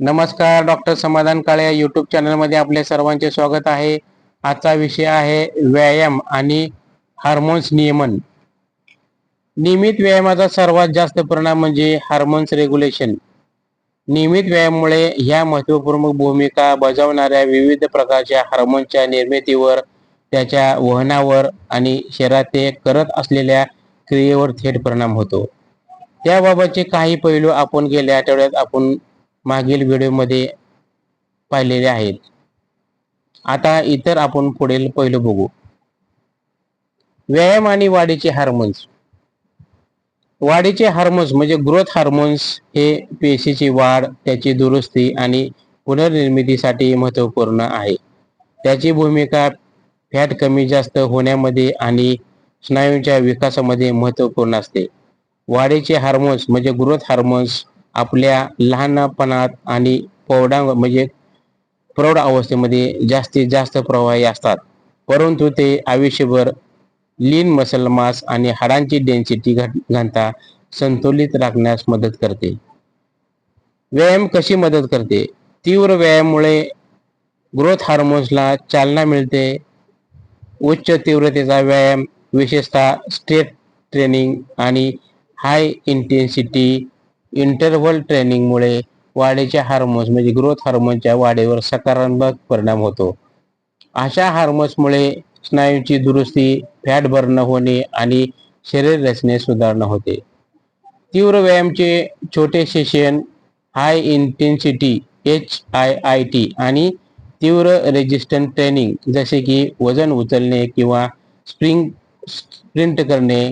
नमस्कार डॉक्टर समाधान काळे युट्यूब चॅनलमध्ये आपले सर्वांचे स्वागत आहे. आजचा विषय आहे व्यायाम आणि हार्मोन्स नियमन. नियमित व्यायामाचा सर्वात जास्त परिणाम म्हणजे हार्मोन्स रेग्युलेशन नियमित व्यायामामुळे ह्या महत्त्वपूर्ण भूमिका बजावणाऱ्या विविध प्रकारच्या हार्मोनच्या निर्मितीवर त्याच्या वहनावर आणि शरीरात ते करत असलेल्या क्रियेवर थेट परिणाम होतो. त्याबाबतचे काही पैलू आपण गेल्या आठवड्यात आपण मागील व्हिडिओमध्ये पाहिलेले आहेत. आता इतर आपण पुढील पहिलं बघू. व्यायाम आणि वाढीचे हार्मोन्स वाढीचे हार्मोन्स म्हणजे ग्रोथ हार्मोन्स हे पेशीची वाढ त्याची दुरुस्ती आणि पुनर्निर्मितीसाठी महत्त्वपूर्ण आहे. त्याची भूमिका फॅट कमी जास्त होण्यामध्ये आणि स्नायूंच्या विकासामध्ये महत्त्वपूर्ण असते. वाढीचे हार्मोन्स म्हणजे ग्रोथ हार्मोन्स आपल्या लहानपणात आणि पौडा म्हणजे प्रौढ अवस्थेमध्ये जास्तीत जास्त प्रवाही असतात. परंतु ते आयुष्यभर लीन मसल मास आणि हाडांची डेन्सिटी घनता संतुलित राखण्यास मदत करते. व्यायाम कशी मदत करते? तीव्र व्यायामामुळे ग्रोथ हार्मोन्सला चालना मिळते. उच्च तीव्रतेचा व्यायाम विशेषतः स्ट्रेट ट्रेनिंग आणि हाय इंटेन्सिटी इंटरव्हल ट्रेनिंगमुळे वाढीच्या हार्मोन्स म्हणजे ग्रोथ हार्मोनच्या वाढीवर सकारात्मक परिणाम होतो. अशा हार्मोन्समुळे स्नायूंची दुरुस्ती फॅट बर्न होणे आणि शरीर रचने सुधारणा होते. तीव्र व्यायामचे छोटे session high intensity H I I T आणि तीव्र रेजिस्टंट ट्रेनिंग जसे की वजन उचलणे किंवा स्प्रिंग स्प्रिंट करणे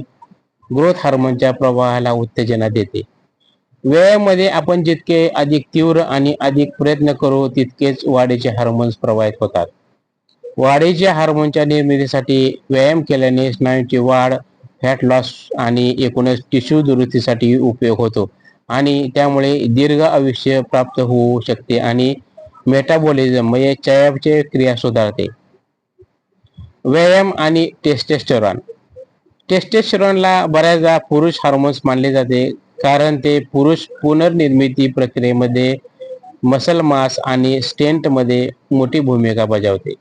ग्रोथ हार्मोनच्या प्रवाहाला उत्तेजना देते. वेळेमध्ये आपण जितके अधिक तीव्र आणि अधिक प्रयत्न करू तितकेच वाढीचे हार्मोन्स प्रवाहित होतात. वाढीच्या हार्मोनच्या निर्मितीसाठी व्यायाम केल्याने स्नायूंची वाढ फॅट लॉस आणि एकूणच टिश्यू दुरुस्तीसाठी उपयोग होतो आणि त्यामुळे दीर्घ आयुष्य प्राप्त होऊ शकते आणि मेटाबॉलिझम म्हणजे चयापचे क्रिया सुधारते. व्यायाम आणि टेस्टेस्टरॉन टेस्टेस्टरॉनला बऱ्याचदा पुरुष हार्मोन्स मानले जाते. कारण ते पुरुष पुनर्निर्मिती प्रक्रियेमध्ये मसल मास आणि स्टेंटमध्ये मोठी भूमिका बजावते.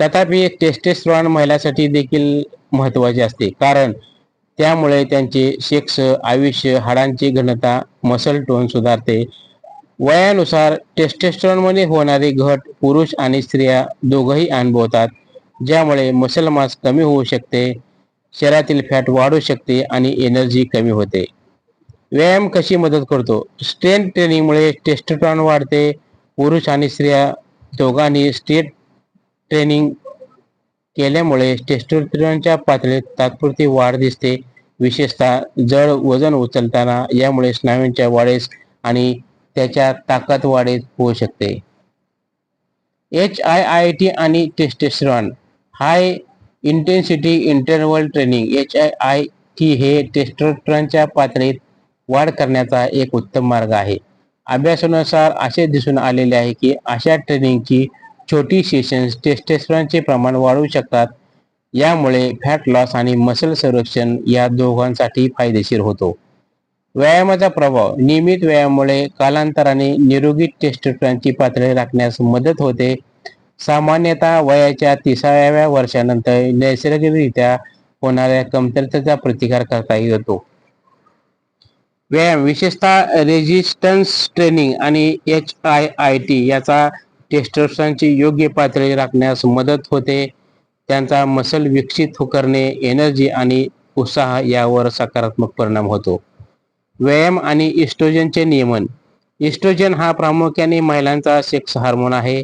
तथापि टेस्टेस्ट्रॉन महिलासाठी देखील महत्त्वाचे असते. कारण त्यामुळे त्यांचे सेक्स आयुष्य हाडांची घनता मसल टोन सुधारते. वयानुसार टेस्टेस्ट्रॉनमध्ये होणारे घट पुरुष आणि स्त्रिया दोघंही अनुभवतात ज्यामुळे मसल मास कमी होऊ शकते शरीरातील फॅट वाढू शकते आणि एनर्जी कमी होते. व्यायाम कशी मदत करतो? स्ट्रेंथ ट्रेनिंगमुळे टेस्टोस्टेरॉन वाढते पुरुष आणि स्त्रिया दोघांनी स्टेट ट्रेनिंग केल्यामुळे टेस्टोस्टेरॉनच्या पातळीत तात्पुरती वाढ दिसते. विशेषतः जड वजन उचलताना यामुळे स्नायूंच्या वाढीस आणि त्याच्या ताकद वाढीत होऊ शकते. एच आय आय टी आणि testosterone high intensity interval training. H I I T हे टेस्टोस्टेरॉनच्या पातळीत वाढ करण्याचा एक उत्तम मार्ग आहे. अभ्यासानुसार असे दिसून आलेले आहे की अशा ट्रेनिंगची छोटी सेशन्स टेस्टेस्ट्रॉनचे प्रमाण वाढवू शकतात. यामुळे फॅट लॉस आणि मसल संरक्षण या दोघांसाठी फायदेशीर होतो. व्यायामाचा प्रभाव नियमित व्यायामामुळे कालांतराने निरोगी टेस्टोस्टेरॉनची पातळी राखण्यास मदत होते. सामान्यतः वयाच्या तिसाव्या वर्षानंतर नैसर्गिकरित्या होणाऱ्या कमतरतेचा प्रतिकार करता येतो. व्यायाम विशेषतः रेजिस्टन्स ट्रेनिंग आणि एच आय आय टी याचा टेस्टोस्टेरॉनची योग्य पातळी राखण्यास मदत होते. त्यांचा मसल विकसित करणे एनर्जी आणि उत्साह यावर सकारात्मक परिणाम होतो. व्यायाम आणि इस्ट्रोजनचे नियमन. इस्ट्रोजन हा प्रामुख्याने महिलांचा सेक्स हार्मोन आहे.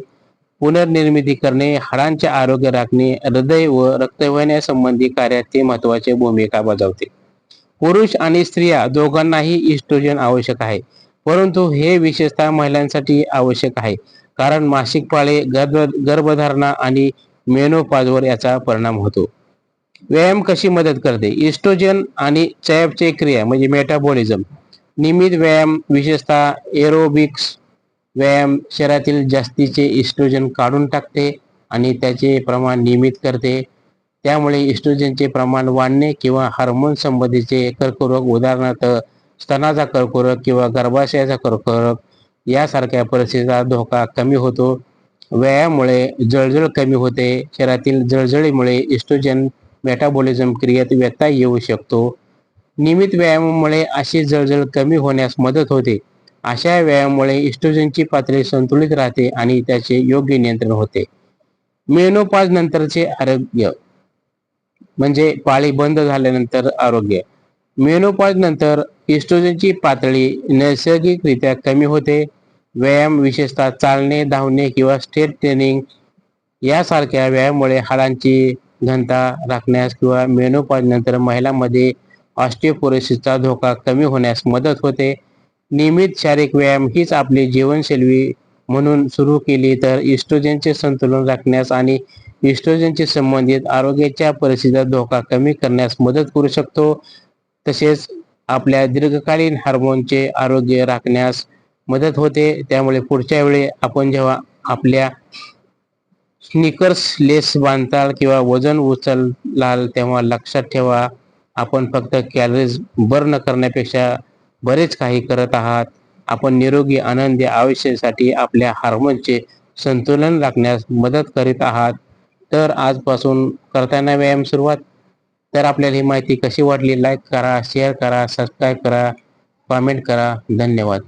पुनर्निर्मिती करणे हाडांचे आरोग्य राखणे हृदय व रक्तवाहिन्यासंबंधी कार्यात ते महत्वाची भूमिका बजावते. पुरुष आणि स्त्रिया दोघांनाही इस्ट्रोजन आवश्यक आहे. परंतु हे विशेषतः महिलांसाठी आवश्यक आहे. कारण मासिक पाळे गर्भ गर्भधारणा आणि मेनोपाजवर याचा परिणाम होतो. व्यायाम कशी मदत करते? इस्ट्रोजन आणि चयापचे क्रिया म्हणजे मेटाबॉलिझम नियमित व्यायाम विशेषतः एरोबिक्स व्यायाम शरीरातील जास्तीचे इस्ट्रोजन काढून टाकते आणि त्याचे प्रमाण नियमित करते. त्यामुळे इस्ट्रोजनचे प्रमाण वाढणे किंवा हार्मोन संबंधीचे कर्करोग उदाहरणार्थ स्तनाचा कर्करोग किंवा गर्भाशयाचा कर्करोग यासारख्या परिस्थितीचा धोका कमी होतो. व्यायामामुळे जळजळ कमी होते. शरीरातील जळजळीमुळे इस्ट्रोजन मेटाबॉलिझम क्रियेत व्यत्यय येऊ शकतो. नियमित व्यायामामुळे अशी जळजळ कमी होण्यास मदत होते. अशा व्यायामामुळे इस्ट्रोजनची पातळी संतुलित राहते आणि त्याचे योग्य नियंत्रण होते. मेनोपाज नंतरचे आरोग्य. म्हणजे पाळी बंद झाल्यानंतर आरोग्य. मेनोपॉज नंतर इस्ट्रोजनची पातळी नैसर्गिकरित्या कमी होते. व्यायाम विशेषतः चालणे धावणे किंवा स्टेट ट्रेनिंग यासारख्या व्यायामामुळे हाडांची घनता राखण्यास किंवा मेनोपॉज नंतर महिलांमध्ये ऑस्टिओपोरोसिसचा धोका कमी होण्यास मदत होते. नियमित शारीरिक व्यायाम हीच आपली जीवनशैली म्हणून सुरू केली तर इस्ट्रोजनचे संतुलन राखण्यास आणि इस्ट्रोजनचे संबंधित आरोग्याच्या परिस्थितीचा धोका कमी करण्यास मदत करू शकतो. तसेच आपल्या दीर्घकालीन हार्मोनचे आरोग्य राखण्यास मदत होते. त्यामुळे पुढच्या वेळी आपण जेव्हा आपल्या स्निकर्स लेस बांधताल किंवा वजन उचलाल तेव्हा लक्षात ठेवा आपण फक्त कॅलरीज बर्न करण्यापेक्षा बरेच काही करत आहात. आपण निरोगी आनंदी आयुष्यासाठी आपल्या हार्मोनचे संतुलन राखण्यास मदत करीत आहात. तर आजपासून करताना व्यायाम सुरुवात. तर आपल्याला ही माहिती कशी वाटली? लाईक करा शेअर करा सबस्क्राईब करा कॉमेंट करा. धन्यवाद.